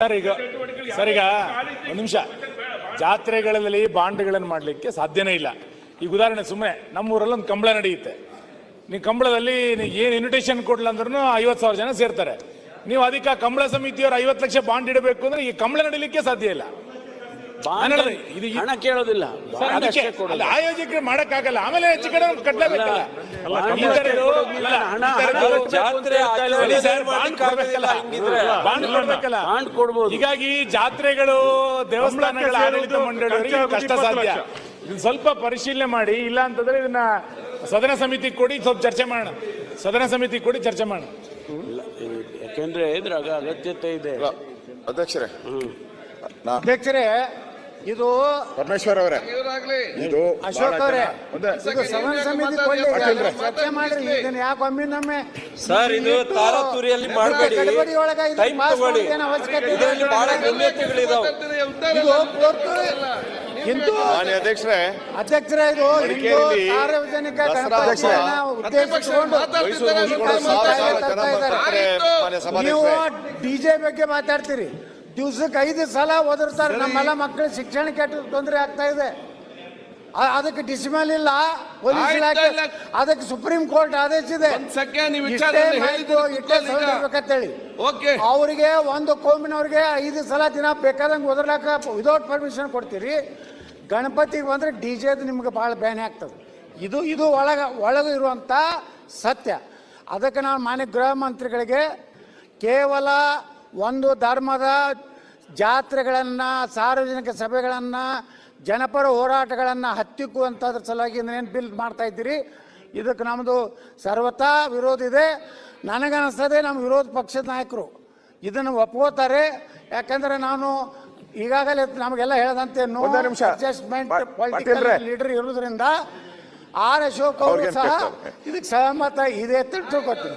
Sir, ಈಗ sir, ಈಗ ಒಂದು ನಿಮಿಷ. ಜಾತ್ರೆಗಳಲ್ಲಿ ಬಾಂಡ್ಗಳನ್ನು ಮಾಡಲಿಕ್ಕೆ ಸಾಧ್ಯನೇ ಇಲ್ಲ. ಈಗ ಉದಾಹರಣೆ ಸುಮ್ಮನೆ ನಮ್ಮೂರಲ್ಲಿ ಒಂದು ಕಂಬಳ ನಡೆಯುತ್ತೆ. ನೀವು ಕಂಬಳದಲ್ಲಿ ಏನು ಇನ್ವಿಟೇಷನ್ ಕೊಡ್ಲ ಅಂದ್ರೂ ಐವತ್ತು ಸಾವಿರ ಜನ ಸೇರ್ತಾರೆ. ನೀವು ಅದಕ್ಕೆ ಕಂಬಳ ಸಮಿತಿಯವರು ಐವತ್ತು ಲಕ್ಷ ಬಾಂಡ್ ಇಡಬೇಕು ಅಂದ್ರೆ ಈ ಕಂಬಳ ನಡೀಲಿಕ್ಕೆ ಸಾಧ್ಯ ಇಲ್ಲ. ಹಣ ಕೇಳೋದಿಲ್ಲ. ಆಯೋಜಕರು ಮಾಡಕ್ಕಾಗಲ್ಲ. ಆಮೇಲೆ ಹೆಚ್ಚು ಕಡೆ ಅವ್ರು ಕಟ್ಲೇಬೇಕಲ್ಲ ಬಾಂಡ್ ಕೊಡ್ಬೋದು. ಹೀಗಾಗಿ ಜಾತ್ರೆಗಳು ದೇವಸ್ಥಾನಗಳ ಆಡಳಿತ ಮಂಡಳಿ ಮಂಡಳಿಯವರಿಗೆ ಕಷ್ಟ ಸಾಧ್ಯ ಇದನ್ನ ಸ್ವಲ್ಪ ಪರಿಶೀಲನೆ ಮಾಡಿ ಇಲ್ಲ ಅಂತಂದ್ರೆ ಇದನ್ನ ಸದನ ಸಮಿತಿ ಕೊಡಿ ಸ್ವಲ್ಪ ಚರ್ಚೆ ಮಾಡೋಣ. ಸದನ ಸಮಿತಿ ಕೊಡಿ ಚರ್ಚೆ ಮಾಡೋಣ. ಯಾಕೆಂದ್ರೆ ಇದ್ರಾಗ ಅಗತ್ಯತೆ ಇದೆ. ಅಧ್ಯಕ್ಷರೇ ಅಧ್ಯಕ್ಷರೇ ಇದು ಪರಮೇಶ್ವರ್ ಅವರೇ. ಇದು ಅಶೋಕ್ ಅವರೇ. ಒಂದೇ. ಇದು ಸದನ ಸಮಿತಿ ಕೊಡ್ಲಿ ಪಾಟೀಲ್ರೆ. ಚರ್ಚೆ ಮಾಡ್ರಿ ಇದನ್ನ ಯಾಕೆ ಒಮ್ಮೆ ಸರ್ ಇದು ತಾರಾತುರಿಯಲ್ಲಿ ಮಾಡಬೇಡಿ. ಗಡಬಡಿ ಒಳಗ ಇದು ಟೈಮ್ ಪಾಸ್ ತಗೊಳ್ಳಿ. ಮಾಡೋದೇನು ಅವಶ್ಯಕತೆ ಇಲ್ಲ. ಇದರಲ್ಲಿ ಬಹಳ ನ್ಯೂನ್ಯತೆಗಳಿದಾವೆ ಇದು ಕೋರ್ಟು ಹಿಂದೂ ಮಾನ್ಯ ಅಧ್ಯಕ್ಷರೇ ಅಧ್ಯಕ್ಷರೇ ಇದು ಹಿಂದೂ ಸಾರ್ವಜನಿಕ ಗಣಪತಿಯನ್ನ ಉದ್ದೇಶಿಸಿಕೊಂಡು ನೀವು ಡಿಜೆ ಬಗ್ಗೆ ಮಾತಾಡ್ತೀರಿ. ದಿವ್ಸಕ್ಕೆ ಐದು ಸಲ ಓದಿರ್ತಾರೆ. ನಮ್ಮೆಲ್ಲ ಮಕ್ಕಳು ಶಿಕ್ಷಣ ಕೆಟ್ಟ ತೊಂದರೆ ಆಗ್ತಾ ಇದೆ. ಅದಕ್ಕೆ ಡಿಸಿಮಲ್ ಇಲ್ಲ. ಪೊಲೀಸ್ ಇಲಾಖೆ ಅದಕ್ಕೆ ಸುಪ್ರೀಂ ಕೋರ್ಟ್ ಆದೇಶ ಇದೆ. ಓಕೆ. ಅವರಿಗೆ ಒಂದು ಕೋಮಿನವ್ರಿಗೆ ಐದು ಸಲ ದಿನ ಬೇಕಾದಂಗೆ ಓದರ್ಲಾಕ ವಿದೌಟ್ ಪರ್ಮಿಷನ್ ಕೊಡ್ತೀರಿ. ಗಣಪತಿಗೆ ಬಂದ್ರೆ ಡಿ ಜೆದು ನಿಮ್ಗೆ ಭಾಳ ಬೇನೆ ಆಗ್ತದೆ. ಇದು ಇದು ಒಳಗ ಒಳಗೆ ಇರುವಂಥ ಸತ್ಯ. ಅದಕ್ಕೆ ನಾವು ಮಾನ್ಯ ಗೃಹ ಮಂತ್ರಿಗಳಿಗೆ ಕೇವಲ ಒಂದು ಧರ್ಮದ ಜಾತ್ರೆಗಳನ್ನು ಸಾರ್ವಜನಿಕ ಸಭೆಗಳನ್ನು ಜನಪರ ಹೋರಾಟಗಳನ್ನು ಹತ್ತಿಕ್ಕುವಂಥದ್ರ ಸಲುವಾಗಿ ಏನು ಬಿಲ್ ಮಾಡ್ತಾ ಇದ್ದೀರಿ? ಇದಕ್ಕೆ ನಮ್ಮದು ಸರ್ವತಾ ವಿರೋಧ ಇದೆ. ನನಗನ್ನಿಸ್ತದೆ ನಮ್ಮ ವಿರೋಧ ಪಕ್ಷದ ನಾಯಕರು ಇದನ್ನು ಒಪ್ಕೋತಾರೆ. ಯಾಕಂದರೆ ನಾನು ಈಗಾಗಲೇ ನಮಗೆಲ್ಲ ಹೇಳದಂತೆ ನೋ ನಿಮಿಷ. Adjustment political. ಲೀಡರ್ ಇರೋದ್ರಿಂದ ಆರ್ ಅಶೋಕ್ ಅವರು ಸಹ ಇದಕ್ಕೆ ಸಹಮತ ಇದೆ ಅಂತ ತಿಳ್ಕೊತೀನಿ